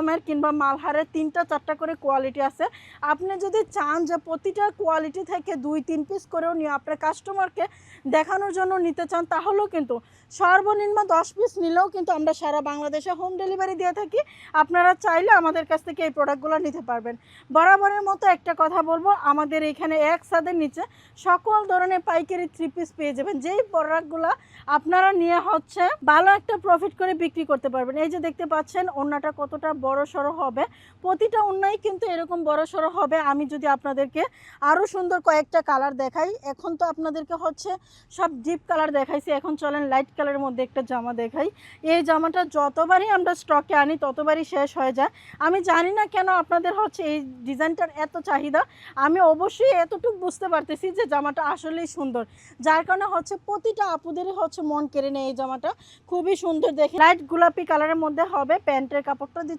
জমের কিংবা মালহারের তিনটা, চারটা করে কোয়ালিটি আছে। আপনি যদি চান যে প্রতিটা কোয়ালিটি থেকে দুই, তিন পিস করেও নিয়ে আপনার কাস্টমারকে দেখানোর জন্য নিতে চান, তাহলেও কিন্তু সর্বনিম্ন দশ পিস নিলেও কিন্তু আমরা সারা বাংলাদেশে হোম ডেলিভারি দিয়ে থাকি। আপনারা চাইলে আমাদের কাছ থেকে এই প্রোডাক্টগুলো নিতে পারবেন। বরাবরের মতো একটা কথা বলব, আমাদের এখানে এক ছাদের নিচে সকল ধরনের পাইকারি থ্রি পিস পেয়ে যাবেন। যেই প্রোডাক্টগুলো আপনারা নিয়ে হচ্ছে ভালো একটা প্রফিট করে বিক্রি করতে পারবেন। এই যে দেখতে পাচ্ছেন অন্যটা কতটা বড় সড়ো হবে। প্রতিটা ওন্নাই কিন্তু এরকম বড় সড়ো হবে। আমি যদি আপনাদেরকে আরও সুন্দর কয়েকটা কালার দেখাই, এখন তো আপনাদেরকে হচ্ছে সব ডিপ কালার দেখাইছি। এখন চলেন লাইট কালারের মধ্যে একটা জামা দেখাই। এই জামাটা যতবারই আমরা স্টকে আনি, ততবারই শেষ হয়ে যায়। আমি জানি না কেন আপনাদের হচ্ছে এই ডিজাইনটার এত চাহিদা। আমি অবশ্যই এতটুকু বুঝতে পারতেছি যে জামাটা আসলেই সুন্দর। যার কারণে হচ্ছে প্রতিটা আপুদেরই হচ্ছে মন কেড়ে নেয় এই জামাটা। খুবই সুন্দর দেখে। লাইট গোলাপি কালারের মধ্যে হবে, প্যান্টের কাপড়টা দিচ্ছে।